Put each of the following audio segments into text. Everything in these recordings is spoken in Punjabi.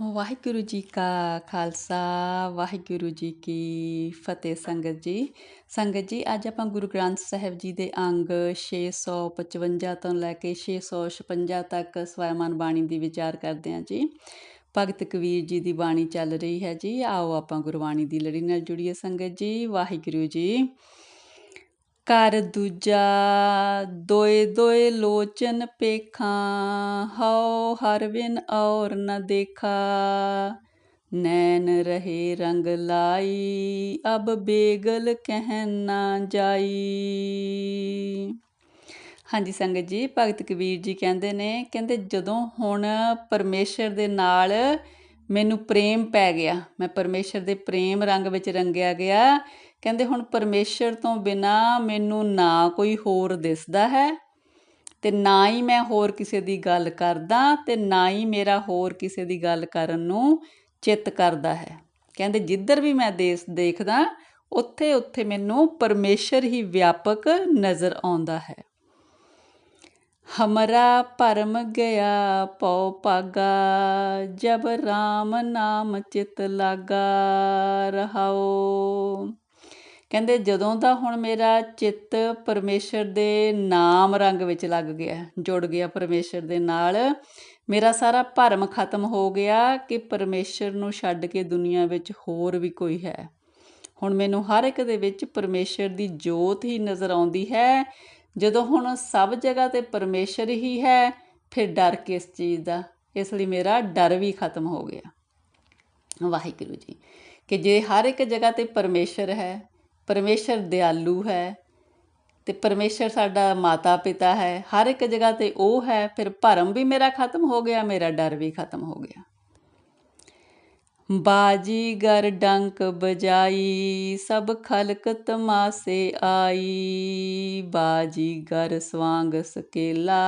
ਵਾਹਿਗੁਰੂ ਜੀ ਕਾ ਖਾਲਸਾ, ਵਾਹਿਗੁਰੂ ਜੀ ਕੀ ਫਤਿਹ ਸੰਗਤ ਜੀ। ਸੰਗਤ ਜੀ, ਅੱਜ ਆਪਾਂ ਗੁਰੂ ਗ੍ਰੰਥ ਸਾਹਿਬ ਜੀ ਦੇ ਅੰਗ 655 ਤੋਂ ਲੈ ਕੇ 656 ਤੱਕ ਸਵੈਮਾਨ ਬਾਣੀ ਦੀ ਵਿਚਾਰ ਕਰਦੇ ਹਾਂ ਜੀ। ਭਗਤ ਕਬੀਰ ਜੀ ਦੀ ਬਾਣੀ ਚੱਲ ਰਹੀ ਹੈ ਜੀ। ਆਓ ਆਪਾਂ ਗੁਰਬਾਣੀ ਦੀ ਲੜੀ ਨਾਲ ਜੁੜੀਏ ਸੰਗਤ ਜੀ। ਵਾਹਿਗੁਰੂ ਜੀ। ਘਰ ਦੂਜਾ, ਦੋਏ ਦੋਏ ਲੋਚਨ ਪੇਖਾਂ, ਹਉ ਹਰ ਬਿਨ ਔਰ ਨ ਦੇਖਾ। ਨੈਣ ਰਹੇ ਰੰਗ ਲਾਈ, ਅਬ ਬੇਗਲ ਕਹਿ ਨਾ ਜਾਈ। ਹਾਂਜੀ ਸੰਗਤ ਜੀ, ਭਗਤ ਕਬੀਰ ਜੀ ਕਹਿੰਦੇ ਨੇ, ਕਹਿੰਦੇ ਜਦੋਂ ਹੁਣ ਪਰਮੇਸ਼ਰ ਦੇ ਨਾਲ ਮੈਨੂੰ ਪ੍ਰੇਮ ਪੈ ਗਿਆ, ਮੈਂ ਪਰਮੇਸ਼ਰ ਦੇ ਪ੍ਰੇਮ ਰੰਗ ਵਿੱਚ ਰੰਗਿਆ ਗਿਆ ਕਹਿੰਦੇ ਹੁਣ ਪਰਮੇਸ਼ਰ ਤੋਂ ਬਿਨਾ ਮੈਨੂੰ ਨਾ ਕੋਈ ਹੋਰ ਦਿਸਦਾ ਹੈ ਤੇ ਨਾ ਹੀ ਮੈਂ ਹੋਰ ਕਿਸੇ ਦੀ ਗੱਲ ਕਰਦਾ ਤੇ ਨਾ ਹੀ ਮੇਰਾ ਹੋਰ ਕਿਸੇ ਦੀ ਗੱਲ ਕਰਨ ਨੂੰ ਚਿੱਤ ਕਰਦਾ ਹੈ। ਕਹਿੰਦੇ ਜਿੱਧਰ ਵੀ ਮੈਂ ਦੇਸ ਦੇਖਦਾ, ਉੱਥੇ ਉੱਥੇ ਮੈਨੂੰ ਪਰਮੇਸ਼ਰ ਹੀ ਵਿਆਪਕ ਨਜ਼ਰ ਆਉਂਦਾ ਹੈ। ਹਮਰਾ ਪਰਮ ਗਿਆ, ਪਉ ਪਾਗਾ ਜਬ RAM ਨਾਮ ਚਿਤ ਲਾਗਾ ਰਹਾਓ ਕਹਿੰਦੇ ਜਦੋਂ ਦਾ ਹੁਣ ਮੇਰਾ ਚਿੱਤ ਪਰਮੇਸ਼ਰ ਦੇ ਨਾਮ ਰੰਗ ਵਿੱਚ ਲੱਗ ਗਿਆ, ਜੁੜ ਗਿਆ ਪਰਮੇਸ਼ਰ ਦੇ ਨਾਲ, ਮੇਰਾ ਸਾਰਾ ਭਰਮ ਖਤਮ ਹੋ ਗਿਆ ਕਿ ਪਰਮੇਸ਼ਰ ਨੂੰ ਛੱਡ ਕੇ ਦੁਨੀਆ ਵਿੱਚ ਹੋਰ ਵੀ ਕੋਈ ਹੈ। ਹੁਣ ਮੈਨੂੰ ਹਰ ਇੱਕ ਦੇ ਵਿੱਚ ਪਰਮੇਸ਼ਰ ਦੀ ਜੋਤ ਹੀ ਨਜ਼ਰ ਆਉਂਦੀ ਹੈ। ਜਦੋਂ ਹੁਣ ਸਭ ਜਗ੍ਹਾ ਤੇ ਪਰਮੇਸ਼ਰ ਹੀ ਹੈ, ਫਿਰ ਡਰ ਕਿਸ ਚੀਜ਼ ਦਾ? ਇਸ ਲਈ ਮੇਰਾ ਡਰ ਵੀ ਖਤਮ ਹੋ ਗਿਆ। ਵਾਹਿਗੁਰੂ ਜੀ, ਕਿ ਜੇ ਹਰ ਇੱਕ ਜਗ੍ਹਾ ਤੇ ਪਰਮੇਸ਼ਰ ਹੈ ਪਰਮੇਸ਼ਰ ਦਿਆਲੂ ਹੈ ਤੇ ਪਰਮੇਸ਼ਰ ਸਾਡਾ ਮਾਤਾ ਪਿਤਾ ਹੈ। ਹਰ ਇੱਕ ਜਗ੍ਹਾ ਤੇ ਉਹ ਹੈ, ਫਿਰ ਭਰਮ ਵੀ ਮੇਰਾ ਖਤਮ ਹੋ ਗਿਆ, ਮੇਰਾ ਡਰ ਵੀ ਖਤਮ ਹੋ ਗਿਆ। ਬਾਜੀਗਰ ਡੰਕ ਬਜਾਈ ਸਭ ਖਲਕ ਤਮਾਸੇ ਆਈ। ਬਾਜੀਗਰ ਸਵਾਂਗ ਸਕੇਲਾ,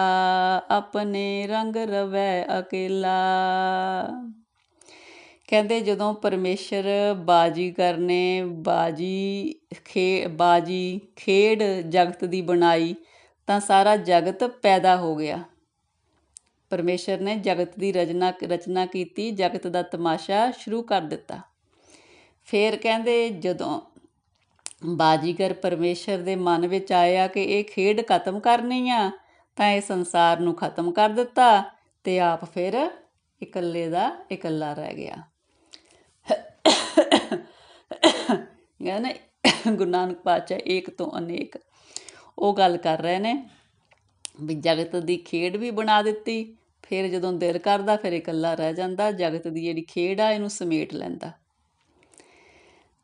ਆਪਣੇ ਰੰਗ ਰਵੈ ਅਕੇਲਾ। ਕਹਿੰਦੇ ਜਦੋਂ ਪਰਮੇਸ਼ਰ ਬਾਜੀਗਰ ਨੇ ਬਾਜੀ ਖੇ, ਬਾਜੀ ਖੇਡ ਜਗਤ ਦੀ ਬਣਾਈ, ਤਾਂ ਸਾਰਾ ਜਗਤ ਪੈਦਾ ਹੋ ਗਿਆ। ਪਰਮੇਸ਼ਰ ਨੇ ਜਗਤ ਦੀ ਰਚਨਾ ਰਚਨਾ ਕੀਤੀ, ਜਗਤ ਦਾ ਤਮਾਸ਼ਾ ਸ਼ੁਰੂ ਕਰ ਦਿੱਤਾ। ਫੇਰ ਕਹਿੰਦੇ ਜਦੋਂ ਬਾਜੀਗਰ ਪਰਮੇਸ਼ਰ ਦੇ ਮਨ ਵਿੱਚ ਆਇਆ ਕਿ ਇਹ ਖੇਡ ਖਤਮ ਕਰਨੀ ਆ, ਤਾਂ ਇਹ ਸੰਸਾਰ ਨੂੰ ਖਤਮ ਕਰ ਦਿੱਤਾ ਤੇ ਆਪ ਫਿਰ ਇਕੱਲੇ ਦਾ ਇਕੱਲਾ ਰਹਿ ਗਿਆ। ਯਾਨੀ ਗੁਰੂ ਨਾਨਕ ਪਾਤਸ਼ਾਹ ਏਕ ਤੋਂ ਅਨੇਕ। ਉਹ ਗੱਲ ਕਰ ਰਹੇ ਨੇ ਵੀ ਜਗਤ ਦੀ ਖੇਡ ਵੀ ਬਣਾ ਦਿੱਤੀ, ਫਿਰ ਜਦੋਂ ਦਿਲ ਕਰਦਾ ਫਿਰ ਇਕੱਲਾ ਰਹਿ ਜਾਂਦਾ, ਜਗਤ ਦੀ ਜਿਹੜੀ ਖੇਡ ਆ ਇਹਨੂੰ ਸਮੇਟ ਲੈਂਦਾ।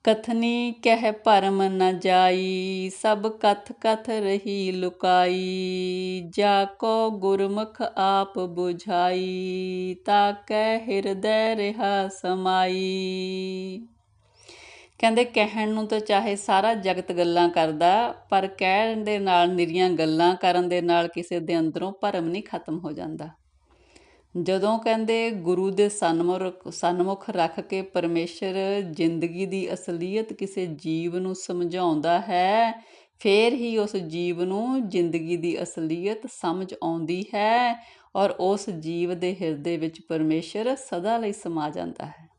ਕਥਨੀ ਕਹਿ ਭਰਮ ਨ ਜਾਈ, ਸਭ ਕਥ ਕਥ ਰਹੀ ਲੁਕਾਈ, ਜਾ ਕੋ ਗੁਰਮੁਖ ਆਪ 부ਝਾਈ ਤਾ ਕਹਿ ਹਿਰਦੈ ਰਹਾ ਸਮਾਈ। ਕਹਿੰਦੇ ਕਹਿਣ ਨੂੰ ਤਾਂ ਚਾਹੇ ਸਾਰਾ ਜਗਤ ਗੱਲਾਂ ਕਰਦਾ, ਪਰ ਕਹਿਣ ਦੇ ਨਾਲ ਨਿਰੀਆਂ ਗੱਲਾਂ ਕਰਨ ਦੇ ਨਾਲ ਕਿਸੇ ਦੇ ਅੰਦਰੋਂ ਭਰਮ ਨਹੀਂ ਖਤਮ ਹੋ ਜਾਂਦਾ। ਜਦੋਂ ਕਹਿੰਦੇ ਗੁਰੂ ਦੇ ਸਨਮੁਖ ਸਨਮੁਖ ਰੱਖ ਕੇ ਪਰਮੇਸ਼ਰ ਜ਼ਿੰਦਗੀ ਦੀ ਅਸਲੀਅਤ ਕਿਸੇ ਜੀਵ ਨੂੰ ਸਮਝਾਉਂਦਾ ਹੈ, ਫੇਰ ਹੀ ਉਸ ਜੀਵ ਨੂੰ ਜ਼ਿੰਦਗੀ ਦੀ ਅਸਲੀਅਤ ਸਮਝ ਆਉਂਦੀ ਹੈ ਔਰ ਉਸ ਜੀਵ ਦੇ ਹਿਰਦੇ ਵਿੱਚ ਪਰਮੇਸ਼ਰ ਸਦਾ ਲਈ ਸਮਾ ਜਾਂਦਾ ਹੈ।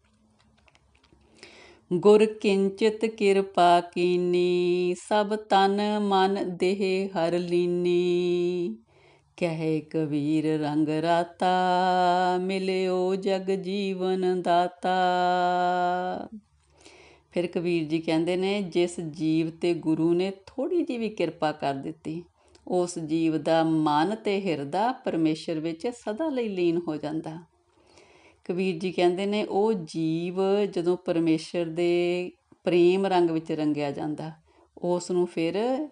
ਗੁਰ ਕਿੰਚਿਤ ਕਿਰਪਾ ਕੀਨੀ, ਸਭ ਤਨ ਮਨ ਦੇਹ ਹਰ ਲੀਨੀ। ਕਹਿ ਕਬੀਰ ਰੰਗ ਰਾਤਾ, ਮਿਲਿਓ ਜਗ ਜੀਵਨ ਦਾਤਾ। ਫਿਰ ਕਬੀਰ ਜੀ ਕਹਿੰਦੇ ਨੇ, ਜਿਸ ਜੀਵ ਤੇ ਗੁਰੂ ਨੇ ਥੋੜੀ ਜਿਹੀ ਵੀ ਕਿਰਪਾ ਕਰ ਦਿੱਤੀ, ਉਸ ਜੀਵ ਦਾ ਮਨ ਤੇ ਹਿਰਦਾ ਪਰਮੇਸ਼ਰ ਵਿੱਚ ਸਦਾ ਲਈ ਲੀਨ ਹੋ ਜਾਂਦਾ। ਕਬੀਰ ਜੀ ਕਹਿੰਦੇ ਨੇ, ਉਹ ਜੀਵ ਜਦੋਂ ਪਰਮੇਸ਼ਰ ਦੇ ਪ੍ਰੇਮ ਰੰਗ ਵਿੱਚ ਰੰਗਿਆ ਜਾਂਦਾ, ਉਸ ਨੂੰ ਫਿਰ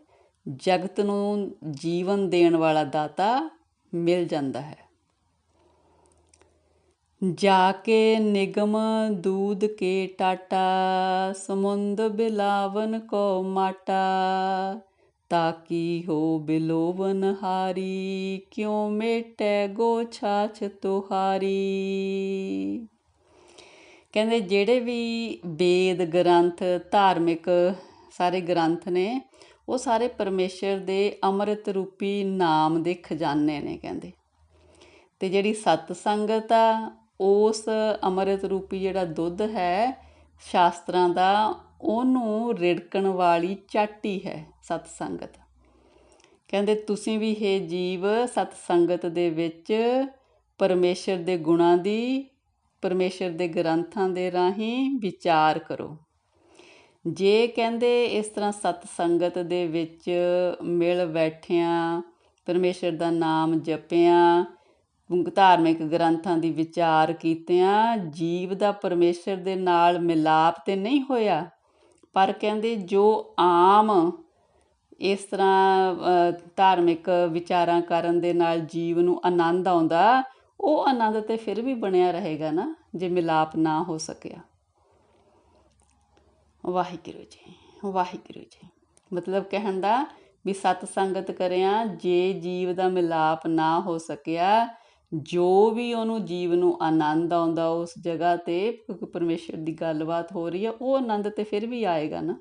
ਜਗਤ ਨੂੰ ਜੀਵਨ ਦੇਣ ਵਾਲਾ ਦਾਤਾ ਮਿਲ ਜਾਂਦਾ ਹੈ। ਜਾ ਕੇ ਨਿਗਮ ਦੂਧ ਕੇ ਟਾਟਾ, ਸਮੁੰਦ ਬਿਲਾਵਨ ਕੋ ਮਾਟਾ ਤਾਕੀ ਹੋ ਬਿਲੋਵਨ ਹਾਰੀ, ਕਿਉ ਮੇਟੈ ਗੋ ਤੁਹਾਰੀ? ਕਹਿੰਦੇ ਜਿਹੜੇ ਵੀ ਵੇਦ ਗ੍ਰੰਥ, ਧਾਰਮਿਕ ਸਾਰੇ ਗ੍ਰੰਥ ਨੇ, ਉਹ ਸਾਰੇ ਪਰਮੇਸ਼ਰ ਦੇ ਅੰਮ੍ਰਿਤ ਰੂਪੀ ਨਾਮ ਦੇ ਖਜ਼ਾਨੇ ਨੇ ਕਹਿੰਦੇ। ਤੇ ਜਿਹੜੀ ਸਤ ਸੰਗਤ ਆ, ਉਸ ਅੰਮ੍ਰਿਤ ਰੂਪੀ ਜਿਹੜਾ ਦੁੱਧ ਹੈ, ਸ਼ਾਸਤਰਾਂ ਦਾ ਉਹਨੂੰ ਰਿੜਕਣ ਵਾਲੀ ਚਾਟੀ ਹੈ ਸਤ ਸੰਗਤ ਕਹਿੰਦੇ, ਤੁਸੀਂ ਵੀ ਹੈ ਜੀਵ ਸਤ ਸੰਗਤ ਦੇ ਵਿੱਚ ਪਰਮੇਸ਼ਰ ਦੇ ਗੁਣਾਂ ਦੀ, ਪਰਮੇਸ਼ਰ ਦੇ ਗ੍ਰੰਥਾਂ ਦੇ ਰਾਹੀਂ ਵਿਚਾਰ ਕਰੋ। ਜੇ ਕਹਿੰਦੇ ਇਸ ਤਰ੍ਹਾਂ ਸਤ ਸੰਗਤ ਦੇ ਵਿੱਚ ਮਿਲ ਬੈਠਿਆਂ, ਪਰਮੇਸ਼ਰ ਦਾ ਨਾਮ ਜਪਿਆਂ, ਧਾਰਮਿਕ ਗ੍ਰੰਥਾਂ ਦੀ ਵਿਚਾਰ ਕੀਤਿਆਂ, ਜੀਵ ਦਾ ਪਰਮੇਸ਼ਰ ਦੇ ਨਾਲ ਮਿਲਾਪ ਤੇ ਨਹੀਂ ਹੋਇਆ ਪਰ ਕਹਿੰਦੇ ਜੋ ਆਮ ਇਸ ਤਰ੍ਹਾਂ ਧਾਰਮਿਕ ਵਿਚਾਰਾਂ ਕਰਨ ਦੇ ਨਾਲ ਜੀਵ ਨੂੰ ਆਨੰਦ ਆਉਂਦਾ, ਉਹ ਆਨੰਦ ਤੇ ਫਿਰ ਵੀ ਬਣਿਆ ਰਹੇਗਾ ਨਾ, ਜੇ ਮਿਲਾਪ ਨਾ ਹੋ ਸਕਿਆ। ਵਾਹਿਗੁਰੂ ਜੀ ਵਾਹਿਗੁਰੂ ਜੀ। ਮਤਲਬ ਕਹਿਣ ਦਾ ਵੀ ਸਤ ਸੰਗਤ ਕਰਿਆ, ਜੇ ਜੀਵ ਦਾ ਮਿਲਾਪ ਨਾ ਹੋ ਸਕਿਆ ਜੋ ਵੀ ਉਹਨੂੰ ਜੀਵ ਨੂੰ ਆਨੰਦ ਆਉਂਦਾ, ਉਸ ਜਗ੍ਹਾ ਤੇ ਕਿਉਂਕਿ ਪਰਮੇਸ਼ਰ ਦੀ ਗੱਲਬਾਤ ਹੋ ਰਹੀ ਹੈ ਉਹ ਆਨੰਦ ਤੇ ਫਿਰ ਵੀ ਆਏਗਾ ਨਾ।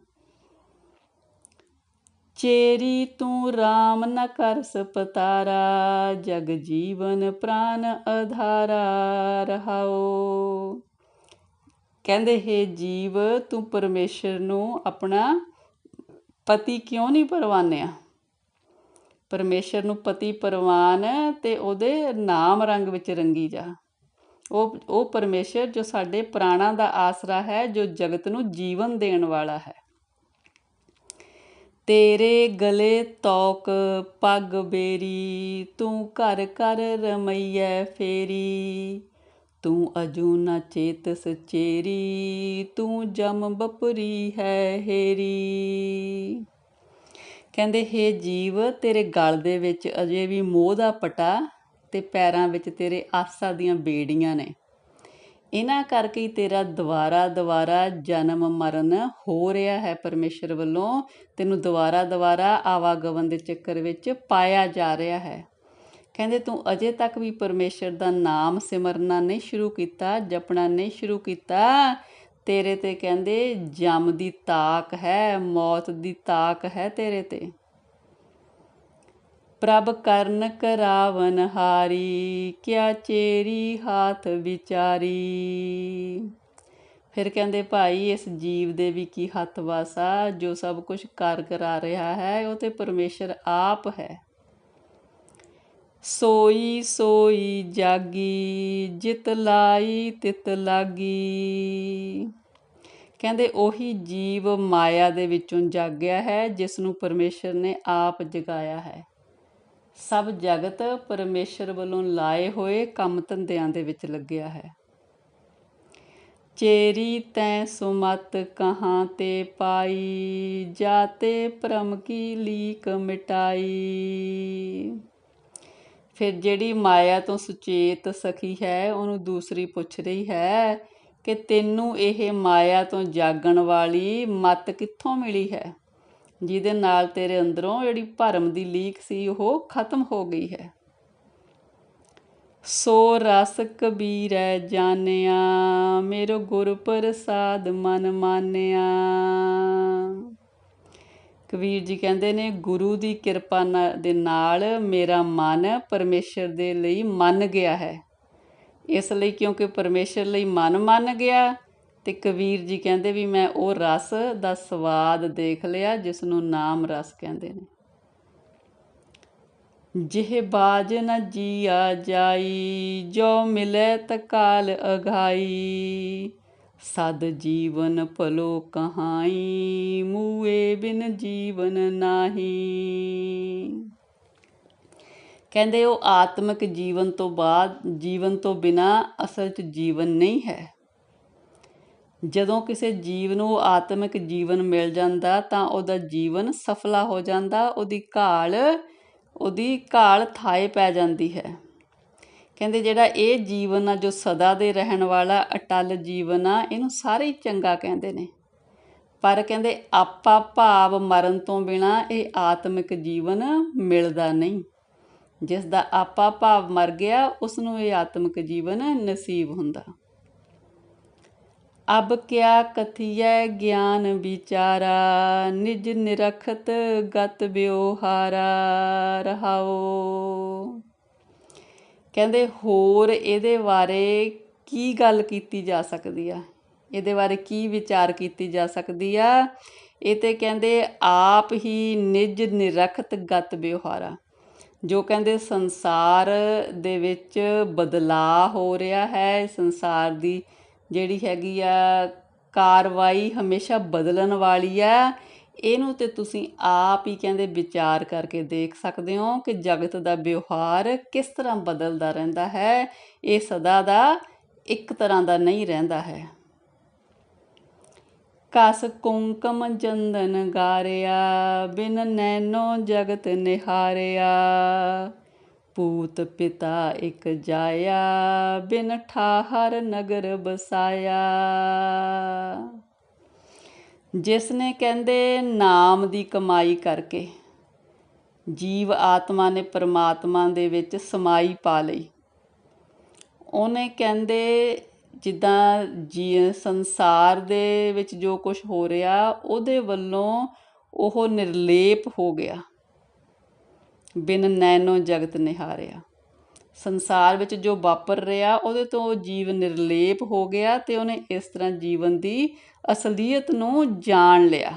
ਚੇਰੀ ਤੂੰ RAM ਨ ਕਰ ਸਪਤਾਰਾ, ਜਗ ਜੀਵਨ ਪ੍ਰਾਨ ਆਧਾਰਾ ਰਹਾਓ। ਕਹਿੰਦੇ, ਹੈ ਜੀਵ, ਤੂੰ ਪਰਮੇਸ਼ਰ ਨੂੰ ਆਪਣਾ ਪਤੀ ਕਿਉਂ ਨਹੀਂ ਪਰਵਾਨਿਆ? ਪਰਮੇਸ਼ਰ ਨੂੰ ਪਤੀ ਪਰਵਾਨ ਤੇ ਉਹਦੇ ਨਾਮ ਰੰਗ ਵਿੱਚ ਰੰਗੀ ਜਾ। ਉਹ ਉਹ ਪਰਮੇਸ਼ਰ ਜੋ ਸਾਡੇ ਪ੍ਰਾਣਾਂ ਦਾ ਆਸਰਾ ਹੈ, ਜੋ ਜਗਤ ਨੂੰ ਜੀਵਨ ਦੇਣ ਵਾਲਾ ਹੈ। ਤੇਰੇ ਗਲੇ ਤੌਕ ਪੱਗ ਬੇਰੀ, ਤੂੰ ਘਰ ਘਰ ਰਮਈਐ ਫੇਰੀ। ਤੂੰ ਅਜੂ ਨਾ ਚੇਤ ਸਚੇਰੀ, ਤੂੰ ਜਮ ਬਪਰੀ ਹੈ ਹੇਰੀ। ਕਹਿੰਦੇ, ਹੇ ਜੀਵ, ਤੇਰੇ ਗਲ ਦੇ ਵਿੱਚ ਅਜੇ ਵੀ ਮੋਹ ਦਾ ਪਟਾ ਤੇ ਪੈਰਾਂ ਵਿੱਚ ਤੇਰੇ ਆਸਾਂ ਦੀਆਂ ਬੇੜੀਆਂ ਨੇ। ਇਹਨਾਂ ਕਰਕੇ ਹੀ ਤੇਰਾ ਦੁਬਾਰਾ ਦੁਬਾਰਾ ਜਨਮ ਮਰਨ ਹੋ ਰਿਹਾ ਹੈ ਪਰਮੇਸ਼ਰ ਵੱਲੋਂ। ਤੈਨੂੰ ਦੁਬਾਰਾ ਦੁਬਾਰਾ ਆਵਾਗਮਨ ਦੇ ਚੱਕਰ ਵਿੱਚ ਪਾਇਆ ਜਾ ਰਿਹਾ ਹੈ। ਕਹਿੰਦੇ, ਤੂੰ ਅਜੇ ਤੱਕ ਵੀ ਪਰਮੇਸ਼ਰ ਦਾ ਨਾਮ ਸਿਮਰਨਾ ਨਹੀਂ ਸ਼ੁਰੂ ਕੀਤਾ, ਜਪਣਾ ਨਹੀਂ ਸ਼ੁਰੂ ਕੀਤਾ। ਤੇਰੇ ਤੇ ਕਹਿੰਦੇ, ਜਮ ਦੀ ਤਾਕ ਹੈ, ਮੌਤ ਦੀ ਤਾਕ ਹੈ ਤੇਰੇ ਤੇ। ਪ੍ਰਭ ਕਰਨ ਕਰਾਵਨ ਹਾਰੀ, ਕਿਆ ਚੇਰੀ ਹਾਥ ਵਿਚਾਰੀ। ਫਿਰ ਕਹਿੰਦੇ, ਭਾਈ, ਇਸ ਜੀਵ ਦੇ ਵੀ ਕੀ ਹੱਥ ਵਾਸਾ? ਜੋ ਸਭ ਕੁਝ ਕਰ ਕਰਾ ਰਿਹਾ ਹੈ, ਉਹ ਤੇ ਪਰਮੇਸ਼ਰ ਆਪ ਹੈ। ਸੋਈ ਸੋਈ ਜਾਗੀ, ਜਿਤ ਲਾਈ ਤਿਤ ਲਾਗੀ। ਕਹਿੰਦੇ ਉਹੀ ਜੀਵ ਮਾਇਆ ਦੇ ਵਿੱਚੋਂ ਜਾਗਿਆ ਹੈ ਜਿਸ ਨੂੰ ਪਰਮੇਸ਼ਰ ਨੇ ਆਪ ਜਗਾਇਆ ਹੈ। ਸਭ ਜਗਤ ਪਰਮੇਸ਼ਰ ਵੱਲੋਂ ਲਾਏ ਹੋਏ ਕੰਮ ਧੰਦਿਆਂ ਦੇ ਵਿੱਚ ਲੱਗਿਆ ਹੈ। ਚੇਰੀ ਤੈ ਸੁਮਤ ਕਹਾਂ ਤੇ ਪਾਈ ਜਾਤੇ ਭ੍ਰਮ ਕੀ ਲੀਕ ਮਿਟਾਈ। ਫਿਰ ਜਿਹੜੀ ਮਾਇਆ ਤੋਂ ਸੁਚੇਤ ਸਖੀ ਹੈ, ਉਹਨੂੰ ਦੂਸਰੀ ਪੁੱਛ ਰਹੀ ਹੈ ਕਿ ਤੈਨੂੰ ਇਹ ਮਾਇਆ ਤੋਂ ਜਾਗਣ ਵਾਲੀ ਮਤ ਕਿੱਥੋਂ ਮਿਲੀ ਹੈ? ਜਿਹਦੇ ਨਾਲ ਤੇਰੇ ਅੰਦਰੋਂ ਜਿਹੜੀ ਭਰਮ ਦੀ ਲੀਕ ਸੀ, ਉਹ ਖਤਮ ਹੋ ਗਈ ਹੈ। ਸੋ ਰਸ ਕਬੀਰੈ ਜਾਣਿਆ, ਮੇਰੋ ਗੁਰ ਪ੍ਰਸਾਦ ਮਨ ਮਾਨਿਆ। ਕਬੀਰ ਜੀ ਕਹਿੰਦੇ ਨੇ, ਗੁਰੂ ਦੀ ਕਿਰਪਾ ਦੇ ਨਾਲ ਮੇਰਾ ਮਨ ਪਰਮੇਸ਼ਰ ਦੇ ਲਈ ਮੰਨ ਗਿਆ ਹੈ। ਇਸ ਲਈ ਕਿਉਂਕਿ ਪਰਮੇਸ਼ਰ ਲਈ ਮਨ ਮੰਨ ਗਿਆ, ਤੇ ਕਬੀਰ ਜੀ ਕਹਿੰਦੇ ਵੀ ਮੈਂ ਉਹ ਰਸ ਦਾ ਸਵਾਦ ਦੇਖ ਲਿਆ ਜਿਸ ਨੂੰ ਨਾਮ ਰਸ ਕਹਿੰਦੇ ਨੇ। ਜਿਹ ਬਾਜ ਨ ਜੀਆ ਜਾਈ, ਜੋ ਮਿਲੇ ਤਕਾਲ ਅਗਾਈ ਸਦ ਜੀਵਨ ਭਲੋ ਕਹਾਈ, ਮੂਏ ਬਿਨ ਜੀਵਨ ਨਾਹੀ। ਕਹਿੰਦੇ ਉਹ ਆਤਮਿਕ ਜੀਵਨ ਤੋਂ ਬਾਅਦ, ਜੀਵਨ ਤੋਂ ਬਿਨਾ ਅਸਲ 'ਚ ਜੀਵਨ ਨਹੀਂ ਹੈ। ਜਦੋਂ ਕਿਸੇ ਜੀਵ ਨੂੰ ਆਤਮਿਕ ਜੀਵਨ ਮਿਲ ਜਾਂਦਾ, ਤਾਂ ਉਹਦਾ ਜੀਵਨ ਸਫਲਾ ਹੋ ਜਾਂਦਾ, ਉਹਦੀ ਘਾਲ ਉਹਦੀ ਘਾਲ ਥਾਏ ਪੈ ਜਾਂਦੀ ਹੈ। ਕਹਿੰਦੇ ਜਿਹੜਾ ਇਹ ਜੀਵਨ ਆ, ਜੋ ਸਦਾ ਦੇ ਰਹਿਣ ਵਾਲਾ ਅਟਲ ਜੀਵਨ ਆ, ਇਹਨੂੰ ਸਾਰੇ ਹੀ ਚੰਗਾ ਕਹਿੰਦੇ ਨੇ। ਪਰ ਕਹਿੰਦੇ ਆਪਾ ਭਾਵ ਮਰਨ ਤੋਂ ਬਿਨਾ ਇਹ ਆਤਮਿਕ ਜੀਵਨ ਮਿਲਦਾ ਨਹੀਂ। ਜਿਸ ਦਾ ਆਪਾ ਭਾਵ ਮਰ ਗਿਆ ਉਸ ਨੂੰ ਇਹ ਆਤਮਿਕ ਜੀਵਨ ਨਸੀਬ ਹੁੰਦਾ। ਅਬ ਕਿਆ ਕਥੀਐ ਗਿਆਨ ਵਿਚਾਰਾ, ਨਿਜ ਨਿਰਖਤ ਗਤ ਬਿਵਹਾਰਾ ਰਹਾਓ। ਕਹਿੰਦੇ ਹੋਰ ਇਹਦੇ ਬਾਰੇ ਕੀ ਗੱਲ ਕੀਤੀ ਜਾ ਸਕਦੀ ਆ? ਇਹਦੇ ਬਾਰੇ ਕੀ ਵਿਚਾਰ ਕੀਤੀ ਜਾ ਸਕਦੀ ਆ? ਇਹ ਤੇ ਕਹਿੰਦੇ ਆਪ ਹੀ ਨਿਜ ਨਿਰਖਤ ਗਤ ਵਿਵਹਾਰਾ। ਜੋ ਕਹਿੰਦੇ ਸੰਸਾਰ ਦੇ ਵਿੱਚ ਬਦਲਾਅ ਹੋ ਰਿਹਾ ਹੈ, ਸੰਸਾਰ ਦੀ ਜਿਹੜੀ ਹੈਗੀ ਆ ਕਾਰਵਾਈ ਹਮੇਸ਼ਾ ਬਦਲਣ ਵਾਲੀ ਆ। ਇਹਨੂੰ ਤੇ ਤੁਸੀਂ ਆਪ ਹੀ ਕਹਿੰਦੇ ਵਿਚਾਰ ਕਰਕੇ ਦੇਖ ਸਕਦੇ ਹੋ ਕਿ ਜਗਤ ਦਾ ਵਿਵਹਾਰ ਕਿਸ ਤਰ੍ਹਾਂ ਬਦਲਦਾ ਰਹਿੰਦਾ ਹੈ। ਇਹ ਸਦਾ ਦਾ ਇੱਕ ਤਰ੍ਹਾਂ ਦਾ ਨਹੀਂ ਰਹਿੰਦਾ ਹੈ। ਕਸ ਕੁੰਕਮ ਚੰਦਨ ਗਾਰਿਆ, ਬਿਨ ਨੈਨੋ ਜਗਤ ਨਿਹਾਰਿਆ। ਪੂਤ ਪਿਤਾ ਇਕ ਜਾਇਆ, ਬਿਨ ਠਾਹਰ ਨਗਰ ਬਸਾਇਆ ਜਿਸ ਨੇ ਕਹਿੰਦੇ ਨਾਮ ਦੀ ਕਮਾਈ ਕਰਕੇ ਜੀਵ ਆਤਮਾ ਨੇ ਪਰਮਾਤਮਾ ਦੇ ਵਿੱਚ ਸਮਾਈ ਪਾ ਲਈ। ਉਹਨੇ ਕਹਿੰਦੇ ਜਿੱਦਾਂ ਜੀ ਸੰਸਾਰ ਦੇ ਵਿੱਚ ਜੋ ਕੁਝ ਹੋ ਰਿਹਾ, ਉਹਦੇ ਵੱਲੋਂ ਉਹ ਨਿਰਲੇਪ ਹੋ ਗਿਆ। ਬਿਨ ਨੈਨੋ ਜਗਤ ਨਿਹਾਰਿਆ। ਸੰਸਾਰ ਵਿੱਚ ਜੋ ਵਾਪਰ ਰਿਹਾ, ਉਹਦੇ ਤੋਂ ਉਹ ਜੀਵ ਨਿਰਲੇਪ ਹੋ ਗਿਆ ਤੇ ਉਹਨੇ ਇਸ ਤਰ੍ਹਾਂ ਜੀਵਨ ਦੀ ਅਸਲੀਅਤ ਨੂੰ ਜਾਣ ਲਿਆ।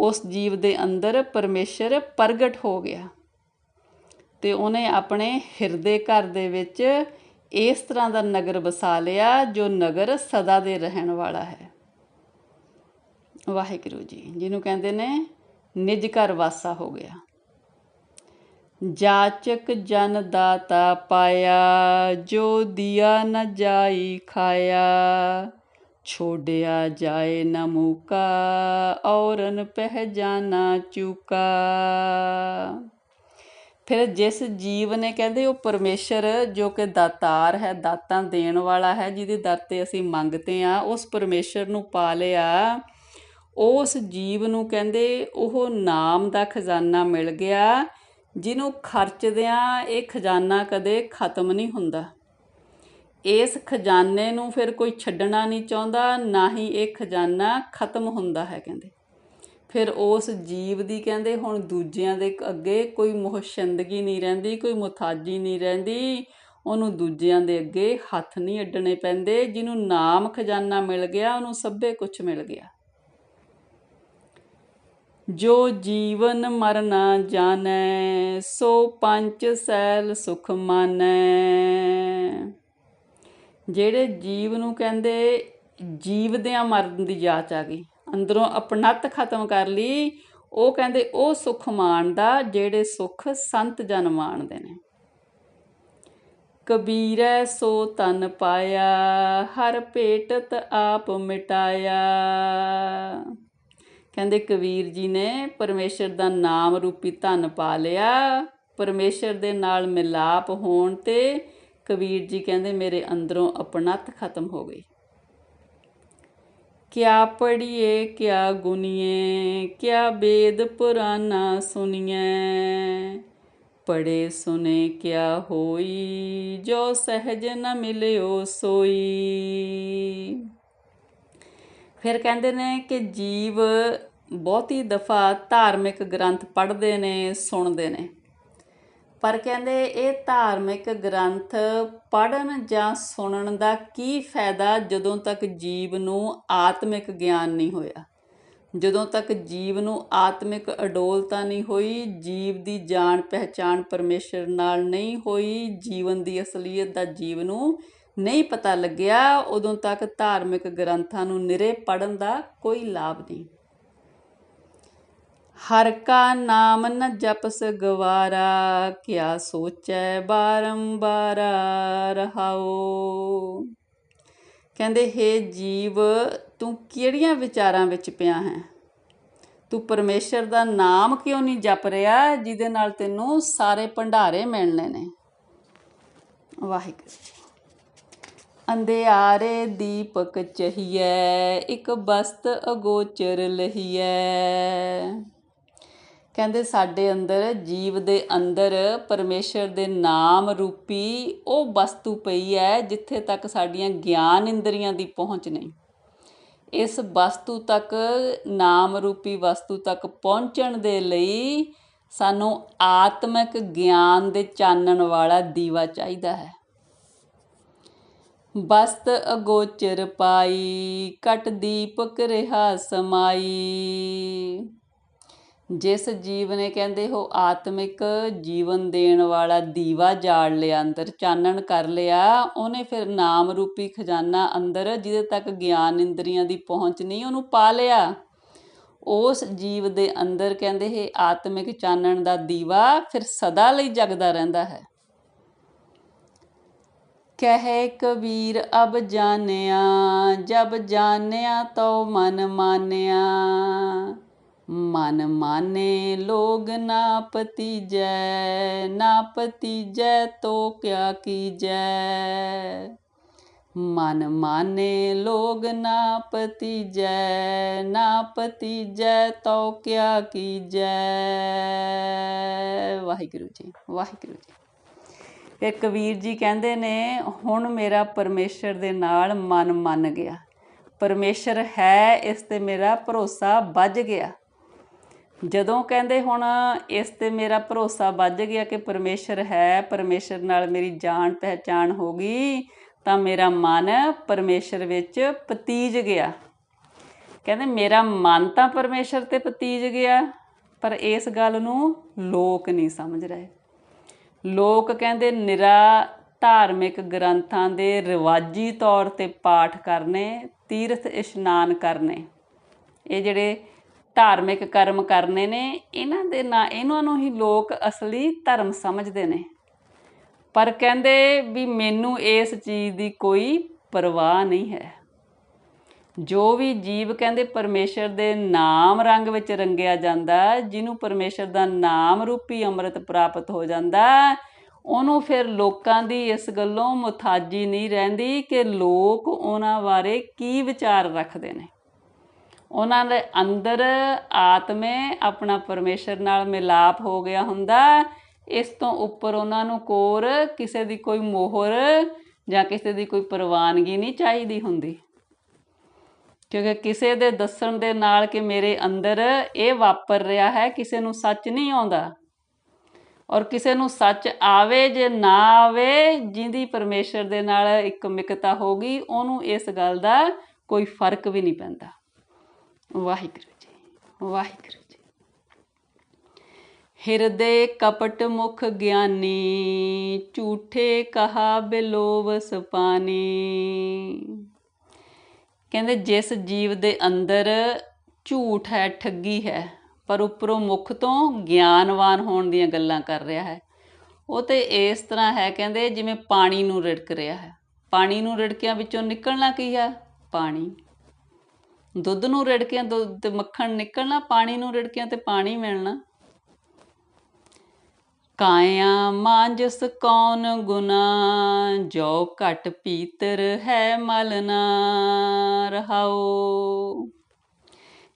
ਉਸ ਜੀਵ ਦੇ ਅੰਦਰ ਪਰਮੇਸ਼ਰ ਪ੍ਰਗਟ ਹੋ ਗਿਆ ਤੇ ਉਹਨੇ ਆਪਣੇ ਹਿਰਦੇ ਘਰ ਦੇ ਵਿੱਚ ਇਸ ਤਰ੍ਹਾਂ ਦਾ ਨਗਰ ਵਸਾ ਲਿਆ, ਜੋ ਨਗਰ ਸਦਾ ਦੇ ਰਹਿਣ ਵਾਲਾ ਹੈ। ਵਾਹਿਗੁਰੂ ਜੀ, ਜਿਹਨੂੰ ਕਹਿੰਦੇ ਨੇ ਨਿਜ ਘਰ ਵਾਸਾ ਹੋ ਗਿਆ। ਜਾਚਕ ਜਨ ਦਾਤਾ ਪਾਇਆ, ਜੋ ਦਿਆ ਨ ਜਾਈ ਖਾਇਆ। ਛੋੜਿਆ ਜਾਏ ਨ ਮੂਕਾ, ਔਰਨ ਪਹਿਜਾਨਾ ਚੁਕਾ। ਫਿਰ ਜਿਸ ਜੀਵ ਨੇ ਕਹਿੰਦੇ ਉਹ ਪਰਮੇਸ਼ਰ, ਜੋ ਕਿ ਦਾਤਾਰ ਹੈ, ਦਾਤਾਂ ਦੇਣ ਵਾਲਾ ਹੈ, ਜਿਹਦੇ ਦਰ ਤੇ ਅਸੀਂ ਮੰਗਦੇ ਆ ਉਸ ਪਰਮੇਸ਼ਰ ਨੂੰ ਪਾ ਲਿਆ। ਉਸ ਜੀਵ ਨੂੰ ਕਹਿੰਦੇ ਉਹ ਨਾਮ ਦਾ ਖਜ਼ਾਨਾ ਮਿਲ ਗਿਆ। ਜਿਹਨੂੰ ਖਰਚਦਿਆਂ ਇਹ ਖਜ਼ਾਨਾ ਕਦੇ ਖਤਮ ਨਹੀਂ ਹੁੰਦਾ। ਇਸ ਖਜ਼ਾਨੇ ਨੂੰ ਫਿਰ ਕੋਈ ਛੱਡਣਾ ਨਹੀਂ ਚਾਹੁੰਦਾ, ਨਾ ਹੀ ਇਹ ਖਜ਼ਾਨਾ ਖਤਮ ਹੁੰਦਾ ਹੈ ਕਹਿੰਦੇ। ਫਿਰ ਉਸ ਜੀਵ ਦੀ ਕਹਿੰਦੇ, ਹੁਣ ਦੂਜਿਆਂ ਦੇ ਅੱਗੇ ਕੋਈ ਮੁਹਸ਼ੰਦਗੀ ਨਹੀਂ ਰਹਿੰਦੀ, ਕੋਈ ਮੁਤਾਜੀ ਨਹੀਂ ਰਹਿੰਦੀ। ਉਹਨੂੰ ਦੂਜਿਆਂ ਦੇ ਅੱਗੇ ਹੱਥ ਨਹੀਂ ਅੱਡਣੇ ਪੈਂਦੇ। ਜਿਹਨੂੰ ਨਾਮ ਖਜ਼ਾਨਾ ਮਿਲ ਗਿਆ, ਉਹਨੂੰ ਸਭੇ ਕੁਝ ਮਿਲ ਗਿਆ। ਜੋ ਜੀਵਨ ਮਰਨਾ ਜਾਣੈ, ਸੋ ਪੰਜ ਸੈਲ ਸੁਖ ਮਾਨੈ। ਜਿਹੜੇ ਜੀਵ ਨੂੰ ਕਹਿੰਦੇ, ਜੀਵਦਿਆਂ ਮਰਨ ਦੀ ਜਾਚ ਆ ਗਈ। ਅੰਦਰੋਂ ਆਪਣਤ ਖਤਮ ਕਰ ਲਈ, ਉਹ ਕਹਿੰਦੇ, ਉਹ ਸੁਖ ਮਾਣਦਾ ਜਿਹੜੇ ਸੁਖ ਸੰਤ ਜਨ ਮਾਣਦੇ ਨੇ। ਕਬੀਰੈ ਸੋ ਤਨ ਪਾਇਆ, ਹਰ ਭੇਟਤ ਆਪ ਮਿਟਾਇਆ। ਕਹਿੰਦੇ ਕਬੀਰ ਜੀ ਨੇ ਪਰਮੇਸ਼ਰ ਦਾ ਨਾਮ ਰੂਪੀ ਧਨ ਪਾ ਲਿਆ। ਪਰਮੇਸ਼ਰ ਦੇ ਨਾਲ ਮਿਲਾਪ ਹੋਣ ਤੇ ਕਬੀਰ ਜੀ ਕਹਿੰਦੇ ਮੇਰੇ ਅੰਦਰੋਂ ਆਪਣਤ ਖਤਮ ਹੋ ਗਈ। ਕਿਆ ਪੜੀਏ ਕਿਆ ਗੁਨੀਏ, ਕਿਆ ਵੇਦ ਪੁਰਾਨਾ ਸੁਨੀਏ ਪੜੇ ਸੁਨੇ ਕਿਆ ਹੋਈ, ਜੋ ਸਹਿਜ ਨ ਮਿਲਿਓ ਸੋਈ। ਫਿਰ ਕਹਿੰਦੇ ਨੇ ਕਿ ਜੀਵ ਬਹੁਤੀ ਦਫਾ ਧਾਰਮਿਕ ਗ੍ਰੰਥ ਪੜ੍ਹਦੇ ਨੇ, ਸੁਣਦੇ ਨੇ। ਪਰ ਕਹਿੰਦੇ ਇਹ ਧਾਰਮਿਕ ਗ੍ਰੰਥ ਪੜਨ ਜਾਂ ਸੁਣਨ ਦਾ ਕੀ ਫਾਇਦਾ ਜਦੋਂ ਤੱਕ ਜੀਵ ਨੂੰ ਆਤਮਿਕ ਗਿਆਨ ਨਹੀਂ ਹੋਇਆ? ਜਦੋਂ ਤੱਕ ਜੀਵ ਨੂੰ ਆਤਮਿਕ ਅਡੋਲਤਾ ਨਹੀਂ ਹੋਈ, ਜੀਵ ਦੀ ਜਾਣ ਪਹਿਚਾਣ ਪਰਮੇਸ਼ਰ ਨਾਲ ਨਹੀਂ ਹੋਈ, ਜੀਵਨ ਦੀ ਅਸਲੀਅਤ ਦਾ ਜੀਵ ਨੂੰ ਨਹੀਂ ਪਤਾ ਲੱਗਿਆ, ਉਦੋਂ ਤੱਕ ਧਾਰਮਿਕ ਗ੍ਰੰਥਾਂ ਨੂੰ ਨਿਰੇ ਪੜਨ ਦਾ ਕੋਈ ਲਾਭ ਨਹੀਂ। ਹਰ ਕਾ ਨਾਮ ਨ ਜਪਸ ਗਵਾਰਾ ਕਿਆ ਸੋਚੈ ਬਾਰੰਬਾਰ ਰਹਾਓ ਕਹਿੰਦੇ, ਹੈ ਜੀਵ, ਤੂੰ ਕਿਹੜੀਆਂ ਵਿਚਾਰਾਂ ਵਿੱਚ ਪਿਆ ਹੈ? ਤੂੰ ਪਰਮੇਸ਼ਰ ਦਾ ਨਾਮ ਕਿਉਂ ਨਹੀਂ ਜਪ ਰਿਹਾ, ਜਿਹਦੇ ਨਾਲ ਤੈਨੂੰ ਸਾਰੇ ਭੰਡਾਰੇ ਮਿਲਣੇ ਨੇ? ਵਾਹਿਗੁਰੂ ਅੰਧਿਆਰੇ ਦੀਪਕ ਚਹੀਐ, ਇੱਕ ਬਸਤ ਅਗੋਚਰ ਲਹੀਐ। ਕਹਿੰਦੇ ਸਾਡੇ ਅੰਦਰ, ਜੀਵ ਦੇ ਅੰਦਰ ਪਰਮੇਸ਼ਰ ਦੇ ਨਾਮ ਰੂਪੀ ਉਹ ਵਸਤੂ ਪਈ ਹੈ ਜਿੱਥੇ ਤੱਕ ਸਾਡੀਆਂ ਗਿਆਨ ਇੰਦਰੀਆਂ ਦੀ ਪਹੁੰਚ ਨਹੀਂ। ਇਸ ਵਸਤੂ ਤੱਕ, ਨਾਮ ਰੂਪੀ ਵਸਤੂ ਤੱਕ ਪਹੁੰਚਣ ਦੇ ਲਈ ਸਾਨੂੰ ਆਤਮਿਕ ਗਿਆਨ ਦੇ ਚਾਨਣ ਵਾਲਾ ਦੀਵਾ ਚਾਹੀਦਾ ਹੈ। ਬਸਤ ਅਗੋਚਰ ਪਾਈ ਕਟ ਦੀਪਕ ਰਿਹਾ ਸਮਾਈ। ਜਿਸ ਜੀਵ ਨੇ ਕਹਿੰਦੇ ਹੋ ਆਤਮਿਕ, ਜੀਵਨ ਦੇਣ ਵਾਲਾ ਦੀਵਾ ਜਾਲ ਲਿਆ, ਅੰਦਰ ਚਾਨਣ ਕਰ ਲਿਆ, ਉਹਨੇ ਫਿਰ ਨਾਮ ਰੂਪੀ ਖਜ਼ਾਨਾ ਅੰਦਰ, ਜਿਹਦੇ ਤੱਕ ਗਿਆਨ ਇੰਦਰੀਆਂ ਦੀ ਪਹੁੰਚ ਨਹੀਂ, ਉਹਨੂੰ ਪਾ ਲਿਆ। ਉਸ ਜੀਵ ਦੇ ਅੰਦਰ ਕਹਿੰਦੇ ਇਹ ਆਤਮਿਕ ਚਾਨਣ ਦਾ ਦੀਵਾ, ਫਿਰ ਸਦਾ ਲਈ ਜਗਦਾ ਰਹਿੰਦਾ ਹੈ। ਕਹੇ ਕਬੀਰ ਅਬ ਜਾਣਿਆ ਜਬ ਜਾਣਿਆ ਤੋ ਮਨ ਮਾਨਿਆ ਮਨ ਮਾਨੇ ਲੋਗ ਨਾ ਪਤੀਜੈ ਨਾ ਪਤੀਜੈ ਤੋ ਕਿਆ ਕੀਜੈ ਮਨ ਮਾਨੇ ਲੋਗ ਨਾ ਪਤੀਜੈ ਨਾ ਪਤੀਜੈ ਤੋ ਕਿਆ ਕੀਜੈ ਵਾਹਿਗੁਰੂ ਜੀ ਵਾਹਿਗੁਰੂ ਜੀ ਕਿ ਕਬੀਰ ਜੀ ਕਹਿੰਦੇ ਨੇ, ਹੁਣ ਮੇਰਾ ਪਰਮੇਸ਼ਰ ਦੇ ਨਾਲ ਮਨ ਮੰਨ ਗਿਆ। ਪਰਮੇਸ਼ਰ ਹੈ, ਇਸ ਤੇ ਮੇਰਾ ਭਰੋਸਾ ਵੱਜ ਗਿਆ। ਜਦੋਂ ਕਹਿੰਦੇ ਹੁਣ ਇਸ ਤੇ ਮੇਰਾ ਭਰੋਸਾ ਵੱਜ ਗਿਆ ਕਿ ਪਰਮੇਸ਼ਰ ਹੈ, ਪਰਮੇਸ਼ਰ ਨਾਲ ਮੇਰੀ ਜਾਣ ਪਹਿਚਾਣ ਹੋ ਗਈ, ਤਾਂ ਮੇਰਾ ਮਨ ਪਰਮੇਸ਼ਰ ਵਿੱਚ ਪਤੀਜ ਗਿਆ। ਕਹਿੰਦੇ ਮੇਰਾ ਮਨ ਤਾਂ ਪਰਮੇਸ਼ਰ ਤੇ ਪਤੀਜ ਗਿਆ, ਪਰ ਇਸ ਗੱਲ ਨੂੰ ਲੋਕ ਨਹੀਂ ਸਮਝ ਰਹੇ। ਲੋਕ ਕਹਿੰਦੇ ਨਿਰਾ ਧਾਰਮਿਕ ਗ੍ਰੰਥਾਂ ਦੇ ਰਿਵਾਜੀ ਤੌਰ ਤੇ ਪਾਠ ਕਰਨੇ, ਤੀਰਥ ਇਸ਼ਨਾਨ ਕਰਨੇ। ਇਹ ਜਿਹੜੇ ਧਾਰਮਿਕ ਕਰਮ ਕਰਨੇ ਨੇ, ਇਹਨਾਂ ਦੇ ਨਾ, ਇਹਨਾਂ ਨੂੰ ਹੀ ਲੋਕ ਅਸਲੀ ਧਰਮ ਸਮਝਦੇ ਨੇ। ਪਰ ਕਹਿੰਦੇ ਵੀ ਮੈਨੂੰ ਇਸ ਚੀਜ਼ ਦੀ ਕੋਈ ਪਰਵਾਹ ਨਹੀਂ ਹੈ। ਜੋ ਵੀ ਜੀਵ ਕਹਿੰਦੇ ਪਰਮੇਸ਼ਰ ਦੇ ਨਾਮ ਰੰਗ ਵਿੱਚ ਰੰਗਿਆ ਜਾਂਦਾ, ਜਿਹਨੂੰ ਪਰਮੇਸ਼ਰ ਦਾ ਨਾਮ ਰੂਪੀ ਅੰਮ੍ਰਿਤ ਪ੍ਰਾਪਤ ਹੋ ਜਾਂਦਾ, ਉਹਨੂੰ ਫਿਰ ਲੋਕਾਂ ਦੀ ਇਸ ਗੱਲੋਂ ਮੁਤਾਜੀ ਨਹੀਂ ਰਹਿੰਦੀ ਕਿ ਲੋਕ ਉਹਨਾਂ ਬਾਰੇ ਕੀ ਵਿਚਾਰ ਰੱਖਦੇ ਨੇ। ਉਹਨਾਂ ਦੇ ਅੰਦਰ ਆਤਮੇ ਆਪਣਾ ਪਰਮੇਸ਼ਰ ਨਾਲ ਮਿਲਾਪ ਹੋ ਗਿਆ ਹੁੰਦਾ, ਇਸ ਤੋਂ ਉੱਪਰ ਉਹਨਾਂ ਨੂੰ ਕੋਰ ਕਿਸੇ ਦੀ ਕੋਈ ਮੋਹਰ ਜਾਂ ਕਿਸੇ ਦੀ ਕੋਈ ਪ੍ਰਵਾਨਗੀ ਨਹੀਂ ਚਾਹੀਦੀ ਹੁੰਦੀ। ਕਿਉਂਕਿ ਕਿਸੇ ਦੇ ਦੱਸਣ ਦੇ ਨਾਲ ਕਿ ਮੇਰੇ ਅੰਦਰ ਇਹ ਵਾਪਰ ਰਿਹਾ ਹੈ, ਕਿਸੇ ਨੂੰ ਸੱਚ ਨਹੀਂ ਆਉਂਦਾ। ਔਰ ਕਿਸੇ ਨੂੰ ਸੱਚ ਆਵੇ ਜੇ ਨਾ ਆਵੇ, ਜਿੰਦੀ ਪਰਮੇਸ਼ਰ ਦੇ ਨਾਲ ਇੱਕ ਮਿਕਤਾ ਗਈ, ਉਹਨੂੰ ਇਸ ਗੱਲ ਦਾ ਕੋਈ ਫ਼ਰਕ ਵੀ ਨਹੀਂ ਪੈਂਦਾ। ਵਾਹਿਗੁਰੂ ਜੀ ਵਾਹਿਗੁਰੂ ਜੀ। ਹਿਰਦੇ ਕਪਟ ਮੁਖ ਗਿਆਨੀ, ਝੂਠੇ ਕਹਾ ਬਿਲੋਵਸ ਪਾਨੀ। ਕਹਿੰਦੇ ਜਿਸ ਜੀਵ ਦੇ ਅੰਦਰ ਝੂਠ ਹੈ, ਠੱਗੀ ਹੈ, ਪਰ ਉੱਪਰੋਂ ਮੁਖ ਤੋਂ ਗਿਆਨਵਾਨ ਹੋਣ ਦੀਆਂ ਗੱਲਾਂ ਕਰ ਰਿਹਾ ਹੈ। ਉਹ ਤੇ ਇਸ ਤਰ੍ਹਾਂ ਹੈ, ਕਹਿੰਦੇ ਜਿਵੇਂ ਪਾਣੀ ਨੂੰ ਰਿੜਕ ਰਿਹਾ ਹੈ। ਪਾਣੀ ਨੂੰ ਰਿੜਕਿਆਂ ਵਿੱਚੋਂ ਨਿਕਲਣਾ ਕੀ ਹੈ? ਪਾਣੀ। ਦੁੱਧ ਨੂੰ ਰਿੜਕਿਆਂ, ਦੁੱਧ ਮੱਖਣ ਨਿਕਲਣਾ, ਪਾਣੀ ਨੂੰ ਰਿੜਕਿਆਂ ਤੇ ਪਾਣੀ ਮਿਲਣਾ। ਕਾਇਆ ਮਾਂਜਸ ਕੌਣ ਗੁਨਾ, ਜੋ ਘਟ ਪੀਤਰ ਹੈ ਮਲਨਾ ਰਹਾਓ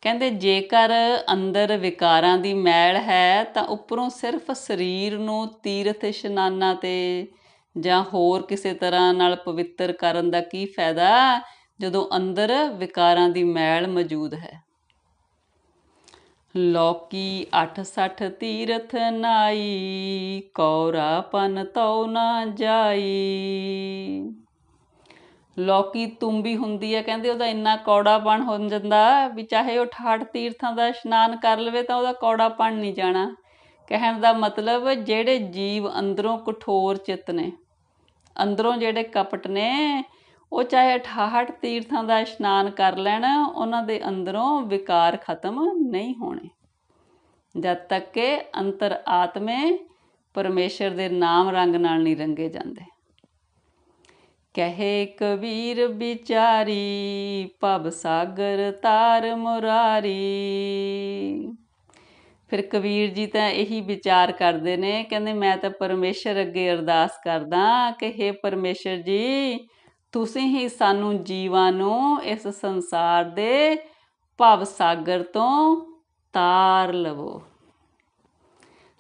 ਕਹਿੰਦੇ, ਜੇਕਰ ਅੰਦਰ ਵਿਕਾਰਾਂ ਦੀ ਮੈਲ ਹੈ, ਤਾਂ ਉੱਪਰੋਂ ਸਿਰਫ ਸਰੀਰ ਨੂੰ ਤੀਰਥ ਇਸ਼ਨਾਨਾਂ ਤੇ ਜਾਂ ਹੋਰ ਕਿਸੇ ਤਰ੍ਹਾਂ ਨਾਲ ਪਵਿੱਤਰ ਕਰਨ ਦਾ ਕੀ ਫਾਇਦਾ, ਜਦੋਂ ਅੰਦਰ ਵਿਕਾਰਾਂ ਦੀ ਮੈਲ ਮੌਜੂਦ ਹੈ? ਲੋਕੀ 860 ਤੀਰਥ ਨਾਈ ਕੌਰਾ ਪਨ ਤਉ ਨਾ ਜਾਈ। ਲੋਕੀ ਤੁੰਬੀ ਹੁੰਦੀ ਹੈ, ਕਹਿੰਦੇ ਉਹਦਾ ਇੰਨਾ ਕੌੜਾਪਣ ਹੋ ਜਾਂਦਾ ਵੀ ਚਾਹੇ ਉਹ 68 ਤੀਰਥਾਂ ਦਾ ਇਸ਼ਨਾਨ ਕਰ ਲਵੇ ਤਾਂ ਉਹਦਾ ਕੌੜਾਪਣ ਨਹੀਂ ਜਾਣਾ। ਕਹਿਣ ਦਾ ਮਤਲਬ ਜਿਹੜੇ ਜੀਵ ਅੰਦਰੋਂ ਕਠੋਰ ਚਿੱਤ ਨੇ, ਅੰਦਰੋਂ ਜਿਹੜੇ ਕਪਟ ਨੇ ਉਹ ਚਾਹੇ 68 ਤੀਰਥਾਂ ਦਾ ਇਸ਼ਨਾਨ ਕਰ ਲੈਣ, ਉਹਨਾਂ ਦੇ ਅੰਦਰੋਂ ਵਿਕਾਰ ਖਤਮ ਨਹੀਂ ਹੋਣੇ। ਜਦ ਤੱਕ ਕਿ ਅੰਤਰ ਆਤਮੇ ਪਰਮੇਸ਼ਰ ਦੇ ਨਾਮ ਰੰਗ ਨਾਲ ਨਹੀਂ ਰੰਗੇ ਜਾਂਦੇ। ਕਹੇ ਕਬੀਰ ਵਿਚਾਰੀ ਭਬ ਸਾਗਰ ਤਾਰ ਮੁਰਾਰੀ। ਫਿਰ ਕਬੀਰ ਜੀ ਤਾਂ ਇਹੀ ਵਿਚਾਰ ਕਰਦੇ ਨੇ, ਕਹਿੰਦੇ ਮੈਂ ਤਾਂ ਪਰਮੇਸ਼ਰ ਅੱਗੇ ਅਰਦਾਸ ਕਰਦਾ ਕਿ हे ਪਰਮੇਸ਼ਰ ਜੀ ਤੁਸੀਂ ਹੀ ਸਾਨੂੰ ਜੀਵਾਂ ਨੂੰ ਇਸ ਸੰਸਾਰ ਦੇ ਭਵ ਸਾਗਰ ਤੋਂ ਤਾਰ ਲਵੋ।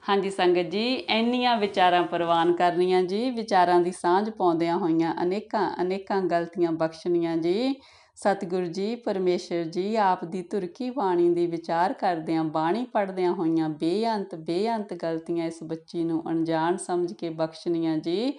ਹਾਂਜੀ ਸੰਗਤ ਜੀ, ਇੰਨੀਆਂ ਵਿਚਾਰਾਂ ਪ੍ਰਵਾਨ ਕਰਨੀਆਂ ਜੀ, ਵਿਚਾਰਾਂ ਦੀ ਸਾਂਝ ਪਾਉਂਦਿਆਂ ਹੋਈਆਂ ਅਨੇਕਾਂ ਅਨੇਕਾਂ ਗਲਤੀਆਂ ਬਖਸ਼ਣੀਆਂ ਜੀ। ਸਤਿਗੁਰੂ ਜੀ, ਪਰਮੇਸ਼ਰ ਜੀ, ਆਪ ਦੀ ਤੁਰਕੀ ਬਾਣੀ ਦੀ ਵਿਚਾਰ ਕਰਦਿਆਂ, ਬਾਣੀ ਪੜਦਿਆਂ ਹੋਈਆਂ ਬੇਅੰਤ ਬੇਅੰਤ ਗਲਤੀਆਂ ਇਸ ਬੱਚੀ ਨੂੰ ਅਣਜਾਣ ਸਮਝ ਕੇ ਬਖਸ਼ਣੀਆਂ ਜੀ।